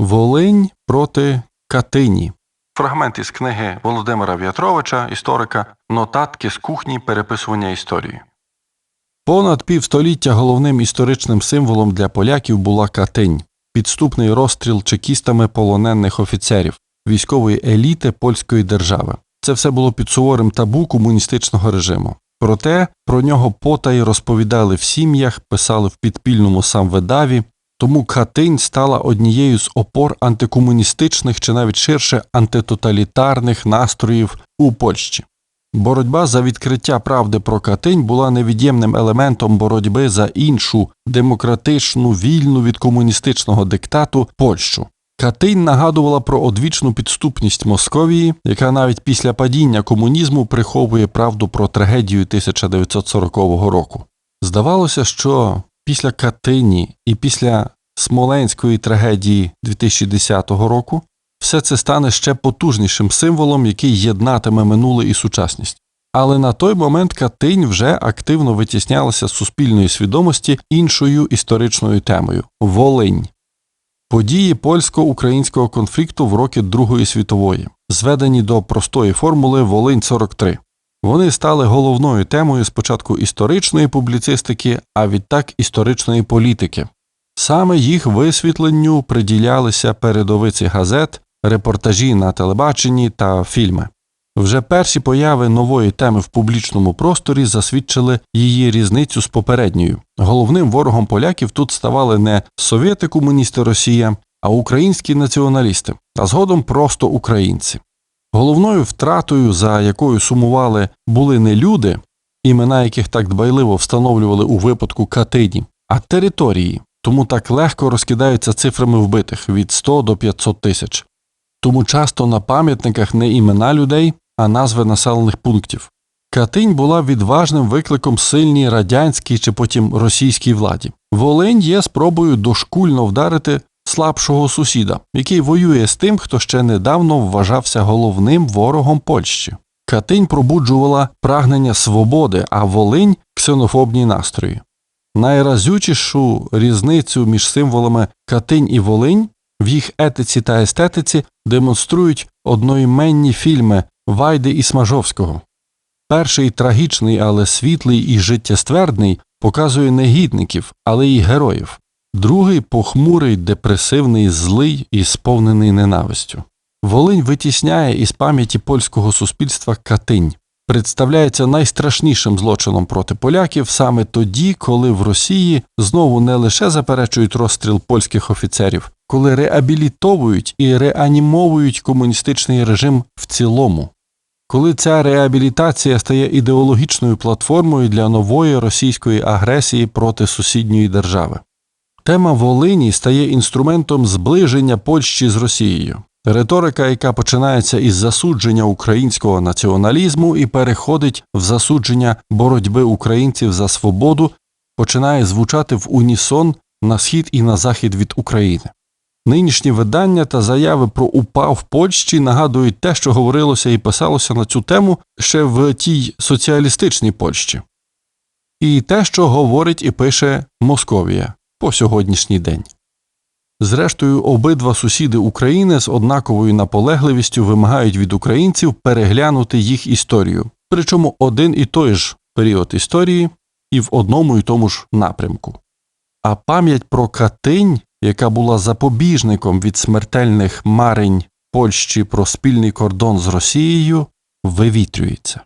Волинь проти Катині. Фрагмент із книги Володимира В'ятровича, історика Нотатки з кухні переписування історії. Понад півстоліття головним історичним символом для поляків була Катинь, підступний розстріл чекістами полонених офіцерів, військової еліти польської держави. Це все було під суворим табу комуністичного режиму. Проте про нього потай розповідали в сім'ях, писали в підпільному самвидаві, тому Катинь стала однією з опор антикомуністичних чи навіть ширше антитоталітарних настроїв у Польщі. Боротьба за відкриття правди про Катинь була невід'ємним елементом боротьби за іншу демократичну, вільну від комуністичного диктату Польщу. Катинь нагадувала про одвічну підступність Московії, яка навіть після падіння комунізму приховує правду про трагедію 1940 року. Здавалося, що після Катині і після Смоленської трагедії 2010 року все це стане ще потужнішим символом, який єднатиме минуле і сучасність. Але на той момент Катинь вже активно витіснялася з суспільної свідомості іншою історичною темою Волинь. Події польсько-українського конфлікту в роки Другої світової, зведені до простої формули Волинь 43. Вони стали головною темою спочатку історичної публіцистики, а відтак історичної політики. Саме їх висвітленню приділялися передовиці газет, репортажі на телебаченні та фільми. Вже перші появи нової теми в публічному просторі засвідчили її різницю з попередньою. Головним ворогом поляків тут ставали не совєти комуністи Росія, а українські націоналісти, а згодом просто українці. Головною втратою, за якою сумували, були не люди, імена яких так дбайливо встановлювали у випадку Катині, а території, тому так легко розкидаються цифрами вбитих від 100 до 500 тисяч. Тому часто на пам'ятниках не імена людей, а назви населених пунктів. Катинь була відважним викликом сильній радянській чи потім російській владі. Волинь є спробою дошкульно вдарити слабшого сусіда, який воює з тим, хто ще недавно вважався головним ворогом Польщі. Катинь пробуджувала прагнення свободи, а Волинь ксенофобні настрої. Найразючішу різницю між символами Катинь і Волинь в їх етиці та естетиці демонструють одноіменні фільми Вайди і Смажовського. Перший трагічний, але світлий і життєствердний показує негідників, але й героїв. Другий похмурий, депресивний, злий і сповнений ненавистю. Волинь витісняє із пам'яті польського суспільства Катинь, представляється найстрашнішим злочином проти поляків саме тоді, коли в Росії знову не лише заперечують розстріл польських офіцерів, коли реабілітовують і реанімовують комуністичний режим в цілому. Коли ця реабілітація стає ідеологічною платформою для нової російської агресії проти сусідньої держави. Тема Волині стає інструментом зближення Польщі з Росією. Риторика, яка починається із засудження українського націоналізму і переходить в засудження боротьби українців за свободу, починає звучати в унісон на схід і на захід від України. Нинішні видання та заяви про УПА в Польщі нагадують те, що говорилося і писалося на цю тему ще в тій соціалістичній Польщі, і те, що говорить і пише Московія по сьогоднішній день. Зрештою, обидва сусіди України з однаковою наполегливістю вимагають від українців переглянути їх історію, причому один і той ж період історії і в одному і тому ж напрямку. А пам'ять про Катинь, яка була запобіжником від смертельних марень Польщі про спільний кордон з Росією, вивітрюється.